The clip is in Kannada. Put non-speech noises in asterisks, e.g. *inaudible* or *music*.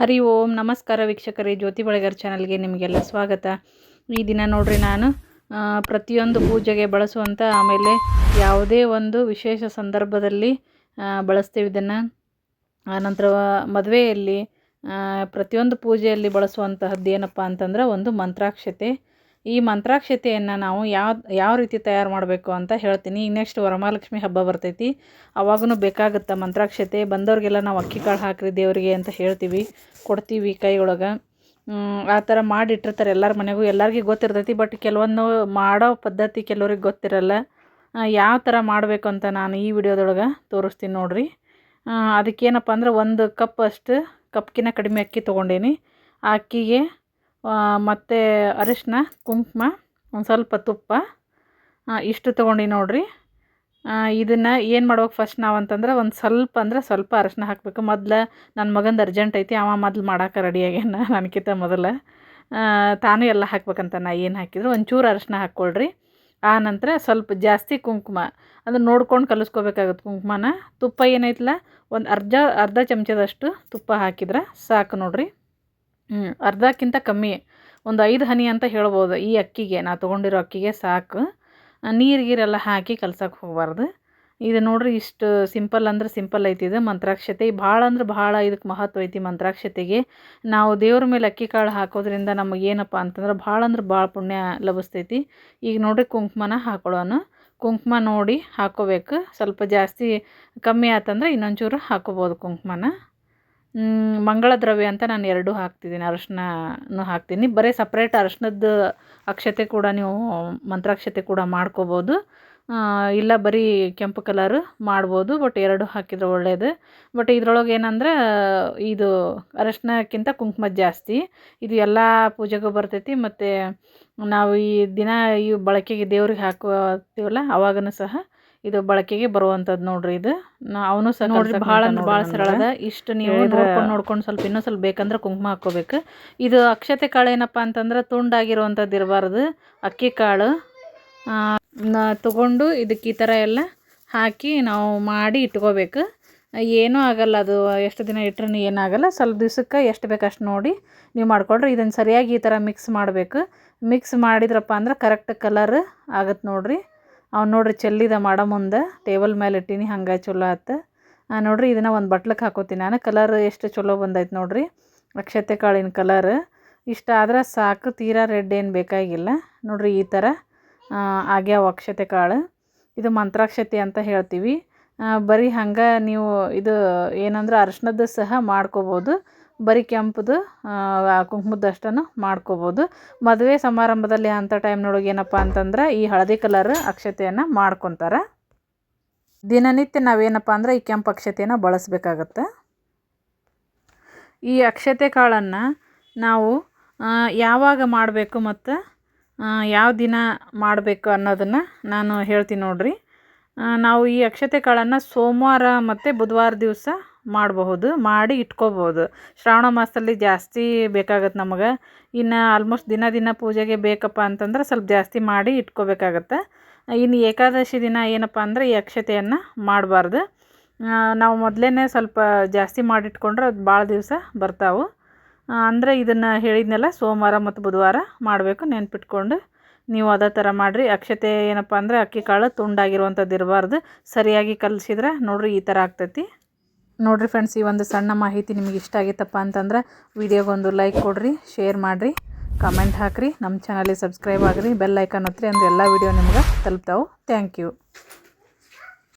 ಹರಿ ಓಂ, ನಮಸ್ಕಾರ ವೀಕ್ಷಕರೇ, ಜ್ಯೋತಿ ಬಳಗರ್ ಚಾನಲ್ಗೆ ನಿಮಗೆಲ್ಲ ಸ್ವಾಗತ. ಈ ದಿನ ನೋಡ್ರಿ ನಾನು ಪ್ರತಿಯೊಂದು ಪೂಜೆಗೆ ಬಳಸುವಂಥ ಆಮೇಲೆ ಯಾವುದೇ ಒಂದು ವಿಶೇಷ ಸಂದರ್ಭದಲ್ಲಿ ಬಳಸ್ತೀವಿ ಇದನ್ನು. ಆನಂತರ ಮದುವೆಯಲ್ಲಿ ಪ್ರತಿಯೊಂದು ಪೂಜೆಯಲ್ಲಿ ಬಳಸುವಂತಹದ್ದು ಏನಪ್ಪ ಅಂತಂದ್ರೆ ಒಂದು ಮಂತ್ರಾಕ್ಷತೆ. ಈ ಮಂತ್ರಾಕ್ಷತೆಯನ್ನು ನಾವು ಯಾವ ಯಾವ ರೀತಿ ತಯಾರು ಮಾಡಬೇಕು ಅಂತ ಹೇಳ್ತೀನಿ. ನೆಕ್ಸ್ಟ್ ವರಮಹಾಲಕ್ಷ್ಮಿ ಹಬ್ಬ ಬರ್ತೈತಿ ಅವಾಗೂ ಬೇಕಾಗುತ್ತೆ ಮಂತ್ರಾಕ್ಷತೆ. ಬಂದವ್ರಿಗೆಲ್ಲ ನಾವು ಅಕ್ಕಿ ಕಾಳು ಹಾಕ್ರಿ ದೇವರಿಗೆ ಅಂತ ಹೇಳ್ತೀವಿ, ಕೊಡ್ತೀವಿ ಕೈ ಒಳಗೆ ಆ ಥರ ಮಾಡಿಟ್ಟಿರ್ತಾರೆ ಎಲ್ಲರ ಮನೆಗೂ. ಎಲ್ಲರಿಗೂ ಗೊತ್ತಿರ್ತೈತಿ, ಬಟ್ ಕೆಲವೊಂದು ಮಾಡೋ ಪದ್ಧತಿ ಕೆಲವ್ರಿಗೆ ಗೊತ್ತಿರಲ್ಲ. ಯಾವ ಥರ ಮಾಡಬೇಕು ಅಂತ ನಾನು ಈ ವಿಡಿಯೋದೊಳಗೆ ತೋರಿಸ್ತೀನಿ ನೋಡಿರಿ. ಅದಕ್ಕೇನಪ್ಪ ಅಂದ್ರೆ ಒಂದು ಕಪ್ ಅಷ್ಟು ಕಪ್ಕಿನ ಕಡಿಮೆ ಅಕ್ಕಿ ತೊಗೊಂಡೇನಿ. ಆ ಅಕ್ಕಿಗೆ ಮತ್ತು ಅರಿಶಿನ, ಕುಂಕುಮ, ಒಂದು ಸ್ವಲ್ಪ ತುಪ್ಪ ಇಷ್ಟು ತೊಗೊಂಡು ನೋಡಿರಿ. ಇದನ್ನು ಏನು ಮಾಡ್ಬೇಕು ಫಸ್ಟ್ ನಾವು ಅಂತಂದ್ರೆ ಒಂದು ಸ್ವಲ್ಪ ಅಂದ್ರೆ ಸ್ವಲ್ಪ ಅರಿಶಿನ ಹಾಕಬೇಕು. ಮೊದಲು ನನ್ನ ಮಗಂದು ಅರ್ಜೆಂಟ್ ಐತಿ, ಅವ ಮೊದ್ಲು ಮಾಡೋಕೆ ರೆಡಿ *laughs* ನನಗಿಂತ ಮೊದಲು. ತಾನು ಎಲ್ಲ ಹಾಕ್ಬೇಕಂತ ನಾ ಏನು ಹಾಕಿದ್ರು, ಒಂಚೂರು ಅರಿಶಿನ ಹಾಕ್ಕೊಳ್ರಿ ಆ ನಂತರ ಸ್ವಲ್ಪ ಜಾಸ್ತಿ ಕುಂಕುಮ ಅಂದ್ರೆ ನೋಡ್ಕೊಂಡು ಕಲಿಸ್ಕೋಬೇಕಾಗುತ್ತೆ ಕುಂಕುಮನ. ತುಪ್ಪ ಏನೈತಲ್ಲ ಒಂದು ಅರ್ಧ ಅರ್ಧ ಚಮಚದಷ್ಟು ತುಪ್ಪ ಹಾಕಿದ್ರೆ ಸಾಕು ನೋಡ್ರಿ. ಹ್ಞೂ ಅರ್ಧಕ್ಕಿಂತ ಕಮ್ಮಿ. ಒಂದು ಐದು ಹನಿ ಅಂತ ಹೇಳ್ಬೋದು. ಈ ಅಕ್ಕಿಗೆ, ನಾ ತೊಗೊಂಡಿರೋ ಅಕ್ಕಿಗೆ ಸಾಕು. ನೀರು ಗೀರೆಲ್ಲ ಹಾಕಿ ಕಲ್ಸಕ್ಕೆ ಹೋಗಬಾರ್ದು. ಇದು ನೋಡ್ರಿ, ಇಷ್ಟು ಸಿಂಪಲ್ ಅಂದ್ರೆ ಸಿಂಪಲ್ ಐತಿ ಇದು ಮಂತ್ರಾಕ್ಷತೆ. ಭಾಳ ಅಂದ್ರೆ ಭಾಳ ಇದಕ್ಕೆ ಮಹತ್ವ ಐತಿ ಮಂತ್ರಾಕ್ಷತೆಗೆ. ನಾವು ದೇವ್ರ ಮೇಲೆ ಅಕ್ಕಿ ಕಾಳು ಹಾಕೋದ್ರಿಂದ ನಮಗೇನಪ್ಪ ಅಂತಂದ್ರೆ ಭಾಳ ಅಂದ್ರೆ ಭಾಳ ಪುಣ್ಯ ಲಭಿಸ್ತೈತಿ. ಈಗ ನೋಡ್ರಿ, ಕುಂಕುಮನ ಹಾಕೊಳ್ಳೋಣ ಕುಂಕುಮ ನೋಡಿ ಹಾಕೋಬೇಕು. ಸ್ವಲ್ಪ ಜಾಸ್ತಿ ಕಮ್ಮಿ ಆತಂದ್ರೆ ಇನ್ನೊಂಚೂರು ಹಾಕೋಬೋದು ಕುಂಕುಮನ. ಮಂಗಳ ದ್ರವ್ಯ ಅಂತ ನಾನು ಎರಡೂ ಹಾಕ್ತಿದ್ದೀನಿ. ಅರಶಿನೂ ಹಾಕ್ತೀನಿ. ಬರೀ ಸಪ್ರೇಟ್ ಅರಶಿನದ ಅಕ್ಷತೆ ಕೂಡ ನೀವು ಮಂತ್ರಾಕ್ಷತೆ ಕೂಡ ಮಾಡ್ಕೋಬೋದು. ಇಲ್ಲ ಬರೀ ಕೆಂಪು ಕಲರ್ ಮಾಡ್ಬೋದು ಬಟ್ ಎರಡು ಹಾಕಿದ್ರೆ ಒಳ್ಳೆಯದು ಬಟ್ ಇದ್ರೊಳಗೆ ಏನಂದ್ರೆ, ಇದು ಅರಶಿನಕ್ಕಿಂತ ಕುಂಕುಮ ಜಾಸ್ತಿ. ಇದು ಎಲ್ಲ ಪೂಜೆಗೂ ಬರ್ತೈತಿ, ಮತ್ತು ನಾವು ಈ ದಿನ ಈ ಬಳಕೆಗೆ ದೇವ್ರಿಗೆ ಹಾಕೋತೀವಲ್ಲ ಅವಾಗನೂ ಸಹ ಇದು ಬಳಕೆಗೆ ಬರುವಂಥದ್ದು ನೋಡ್ರಿ ಇದು. ಅವನು ಸಹ ನೋಡ್ರಿ ಭಾಳ ಅಂದ್ರೆ ಭಾಳ ಸರಳ ಅದ ಇಷ್ಟು ನೀವು ನೋಡ್ಕೊಂಡು ನೋಡ್ಕೊಂಡು ಸ್ವಲ್ಪ ಇನ್ನೂ ಸ್ವಲ್ಪ ಬೇಕಂದ್ರೆ ಕುಂಕುಮ ಹಾಕ್ಕೋಬೇಕು. ಇದು ಅಕ್ಷತೆ ಕಾಳು ಏನಪ್ಪ ಅಂತಂದ್ರೆ ತುಂಡಾಗಿರುವಂಥದ್ದು ಇರಬಾರ್ದು. ಅಕ್ಕಿ ಕಾಳು. ತಗೊಂಡು ಇದಕ್ಕೆ ಈ ಥರ ಎಲ್ಲ ಹಾಕಿ ನಾವು ಮಾಡಿ ಇಟ್ಕೋಬೇಕು. ಏನೂ ಆಗಲ್ಲ ಅದು. ಎಷ್ಟು ದಿನ ಇಟ್ರೂ ಏನಾಗಲ್ಲ ಸ್ವಲ್ಪ ದಿವ್ಸಕ್ಕೆ ಎಷ್ಟು ಬೇಕು ಅಷ್ಟು ನೋಡಿ ನೀವು ಮಾಡ್ಕೊಳ್ರಿ. ಇದನ್ನು ಸರಿಯಾಗಿ ಈ ಥರ ಮಿಕ್ಸ್ ಮಾಡಬೇಕು. ಮಿಕ್ಸ್ ಮಾಡಿದ್ರಪ್ಪ ಅಂದ್ರೆ ಕರೆಕ್ಟ್ ಕಲರ್ ಆಗತ್ತೆ ನೋಡ್ರಿ. ಅವ್ನು ನೋಡ್ರಿ ಚೆಲ್ಲಿದ ಮಾಡೋ ಮುಂದೆ. ಟೇಬಲ್ ಮೇಲೆ ಇಟ್ಟೀನಿ, ಹಂಗೆ ಚಲೋ ಆತು. ನೋಡಿರಿ ಇದನ್ನು ಒಂದು ಬಟ್ಲಕ್ಕೆ ಹಾಕೋತೀನಿ ನಾನು. ಕಲರ್ ಎಷ್ಟು ಚಲೋ ಬಂದೈತೆ ನೋಡಿರಿ. ಅಕ್ಷತೆ ಕಾಳಿನ ಕಲರ್ ಇಷ್ಟ ಆದ್ರೆ ಸಾಕು, ತೀರಾ ರೆಡ್ ಏನು ಬೇಕಾಗಿಲ್ಲ. ನೋಡಿರಿ ಈ ಥರ ಆಗ್ಯಾವ ಅಕ್ಷತೆ ಕಾಳು. ಇದು ಮಂತ್ರಾಕ್ಷತೆ ಅಂತ ಹೇಳ್ತೀವಿ. ಬರೀ ಹಂಗೆ ನೀವು ಇದು ಏನಂದ್ರೆ ಅರ್ಶಿನದ್ದು ಸಹ ಮಾಡ್ಕೋಬೋದು. ಬರೀ ಕೆಂಪುದು ಕುಂಕುಮದಷ್ಟನ್ನು ಮಾಡ್ಕೋಬೋದು. ಮದುವೆ ಸಮಾರಂಭದಲ್ಲಿ ಅಂಥ ಟೈಮ್ನೊಳಗೆ ಏನಪ್ಪ ಅಂತಂದ್ರೆ ಈ ಹಳದಿ ಕಲರ್ ಅಕ್ಷತೆಯನ್ನು ಮಾಡ್ಕೊತಾರೆ. ದಿನನಿತ್ಯ ನಾವೇನಪ್ಪ ಅಂದ್ರೆ ಈ ಕೆಂಪು ಅಕ್ಷತೆಯನ್ನು ಬಳಸಬೇಕಾಗತ್ತೆ. ಈ ಅಕ್ಷತೆ ಕಾಳನ್ನು ನಾವು ಯಾವಾಗ ಮಾಡಬೇಕು ಮತ್ತು ಯಾವ ದಿನ ಮಾಡಬೇಕು ಅನ್ನೋದನ್ನು ನಾನು ಹೇಳ್ತೀನಿ ನೋಡ್ರಿ. ನಾವು ಈ ಅಕ್ಷತೆ ಕಾಳನ್ನು ಸೋಮವಾರ ಮತ್ತು ಬುಧವಾರ ದಿವಸ ಮಾಡಬಹುದು, ಮಾಡಿ ಇಟ್ಕೋಬೋದು ಶ್ರಾವಣ ಮಾಸದಲ್ಲಿ ಜಾಸ್ತಿ ಬೇಕಾಗತ್ತೆ ನಮಗೆ. ಇನ್ನು ಆಲ್ಮೋಸ್ಟ್ ದಿನ ದಿನ ಪೂಜೆಗೆ ಬೇಕಪ್ಪ ಅಂತಂದ್ರೆ ಸ್ವಲ್ಪ ಜಾಸ್ತಿ ಮಾಡಿ ಇಟ್ಕೋಬೇಕಾಗತ್ತೆ. ಇನ್ನು ಏಕಾದಶಿ ದಿನ ಏನಪ್ಪ ಅಂದರೆ ಈ ಅಕ್ಷತೆಯನ್ನು ಮಾಡಬಾರ್ದು. ನಾವು ಮೊದಲೇ ಸ್ವಲ್ಪ ಜಾಸ್ತಿ ಮಾಡಿಟ್ಕೊಂಡ್ರೆ ಅದು ಭಾಳ ದಿವಸ ಬರ್ತಾವೆ. ಅಂದರೆ ಇದನ್ನು ಹೇಳಿದ್ನೆಲ್ಲ, ಸೋಮವಾರ ಮತ್ತು ಬುಧವಾರ ಮಾಡಬೇಕು ನೆನ್ಪಿಟ್ಕೊಂಡು. ನೀವು ಅದೇ ಥರ ಮಾಡಿರಿ. ಅಕ್ಷತೆ ಏನಪ್ಪ ಅಂದರೆ ಅಕ್ಕಿ ಕಾಳು ತುಂಡಾಗಿರುವಂಥದ್ದು ಇರಬಾರ್ದು. ಸರಿಯಾಗಿ ಕಲಿಸಿದ್ರೆ ನೋಡ್ರಿ ಈ ಥರ ಆಗ್ತೈತಿ. ನೋಡ್ರಿ ಫ್ರೆಂಡ್ಸ್ ಈ ಒಂದು ಸಣ್ಣ ಮಾಹಿತಿ ನಿಮಗೆ ಇಷ್ಟ ಆಗಿತ್ತಪ್ಪ ಅಂತಂದ್ರೆ ವಿಡಿಯೋಗೊಂದು ಲೈಕ್ ಕೊಡ್ರಿ ಶೇರ್ ಮಾಡಿರಿ ಕಮೆಂಟ್ ಹಾಕಿರಿ ನಮ್ಮ ಚಾನಲಿಗೆ ಸಬ್ಸ್ಕ್ರೈಬ್ ಆಗಿರಿ ಬೆಲ್ ಐಕಾನ್ ಒತ್ತಿರಿ ಅಂದ್ರೆ ಎಲ್ಲ ವಿಡಿಯೋ ನಿಮ್ಗೆ ತಲುಪ್ತಾವೆ. Thank you